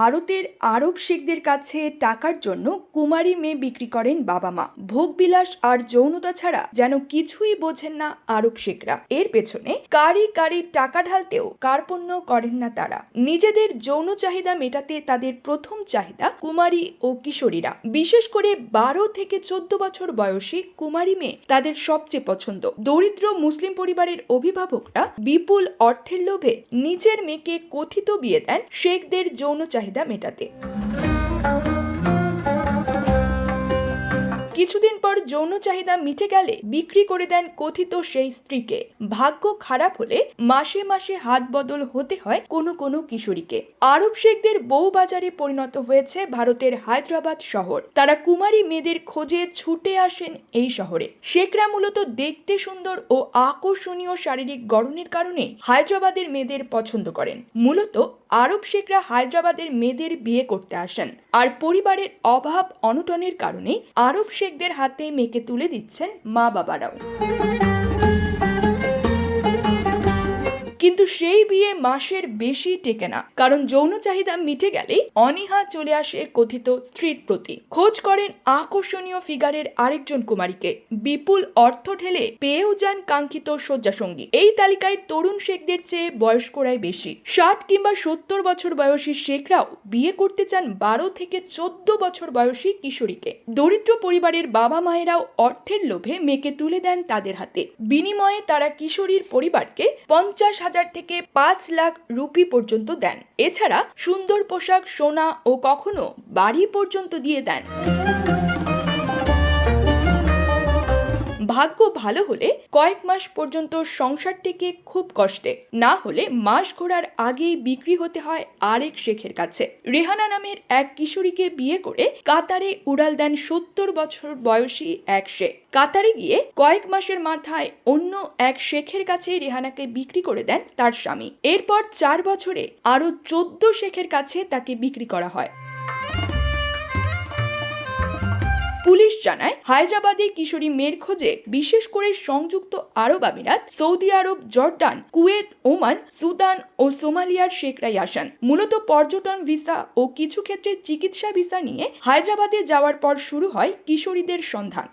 ভারতের আরব শেখদের কাছে টাকার জন্য কুমারী মেয়ে বিক্রি করেন বাবা মা। ভোগবিলাস আর যৌনতা ছাড়া যেন কিছুই বোঝেন না আরব শেখরা। এর পেছনে কারি কারি টাকা ঢালতেও কার্পণ্য করেন না তারা। নিজেদের যৌন চাহিদা মেটাতে তাদের প্রথম চাহিদা কুমারী ও কিশোরীরা। বিশেষ করে বারো থেকে চোদ্দ বছর বয়সী কুমারী মেয়ে তাদের সবচেয়ে পছন্দ। দরিদ্র মুসলিম পরিবারের অভিভাবকরা বিপুল অর্থের লোভে নিজের মেয়েকে কথিত বিয়ে দেন শেখদের যৌন চাহিদা মেটাতে। কিছুদিন পর যৌন চাহিদা মিটে গেলে বিক্রি করে দেন কথিত সেই স্ত্রীকে। ভাগ্য খারাপ হলে মাসে মাসে হাত বদল হতে হয় কোনো কোনো কিশোরীকে। আরব শেখদের বউ বাজারে পরিণত হয়েছে ভারতের হায়দ্রাবাদ শহর। তারা কুমারী মেয়েদের খোঁজে ছুটে আসেন এই শহরে। শেখরা মূলত দেখতে সুন্দর ও আকর্ষণীয় শারীরিক গড়নের কারণে হায়দ্রাবাদের মেয়েদের পছন্দ করেন। মূলত আরব শেখরা হায়দ্রাবাদের মেয়েদের বিয়ে করতে আসেন। আর পরিবারের অভাব অনটনের কারণে আরব শেখদের হাতে মেয়েকে তুলে দিচ্ছেন মা বাবারাও কিন্তু সেই বিয়ে মাসের বেশি টেকে না। কারণ যৌন চাহিদা মিটে গেলেই অনীহা চলে আসে কথিত স্ত্রীর প্রতি। খোঁজ করেন আকর্ষণীয় ফিগারের আরেকজন কুমারীকে। বিপুল অর্থ ঢেলে পেয়েও যান কাঙ্ক্ষিত শয্যাসঙ্গী। এই তালিকায় তরুণ শেখদের চেয়ে বয়স্করাই বেশি। ষাট কিংবা সত্তর বছর বয়সী শেখরাও বিয়ে করতে চান বারো থেকে চোদ্দ বছর বয়সী কিশোরীকে। দরিদ্র পরিবারের বাবা মায়েরাও অর্থের লোভে মেয়েকে তুলে দেন তাদের হাতে। বিনিময়ে তারা কিশোরীর পরিবারকে পঞ্চাশ হাজার থেকে পাঁচ লাখ রুপি পর্যন্ত দেন। এছাড়া সুন্দর পোশাক, সোনা ও কখনো বাড়ি পর্যন্ত দিয়ে দেন। ভাগ্য ভালো হলে কয়েক মাস পর্যন্ত সংসার থেকে খুব কষ্টে। না হলে মাস ঘোরার আগেই বিক্রি হতে হয় আরেক শেখের কাছে। রেহানা নামের এক কিশোরীকে বিয়ে করে কাতারে উড়াল দেন সত্তর বছর বয়সী এক শেখ। কাতারে গিয়ে কয়েক মাসের মাথায় অন্য এক শেখের কাছে রেহানাকে বিক্রি করে দেন তার স্বামী। এরপর চার বছরে আরও চোদ্দ শেখের কাছে তাকে বিক্রি করা হয়। পুলিশ জানায়, হায়দ্রাবাদে কিশোরী মেয়ের খোঁজে বিশেষ করে সংযুক্ত আরব আমিরাত, Saudi Arab, Jordan, Kuwait, Oman, Sudan ও সোমালিয়ার শেখরাই আসান। মূলত পর্যটন ভিসা ও কিছু ক্ষেত্রে চিকিৎসা ভিসা নিয়ে হায়দ্রাবাদে যাওয়ার পর শুরু হয় কিশোরীদের সন্ধান।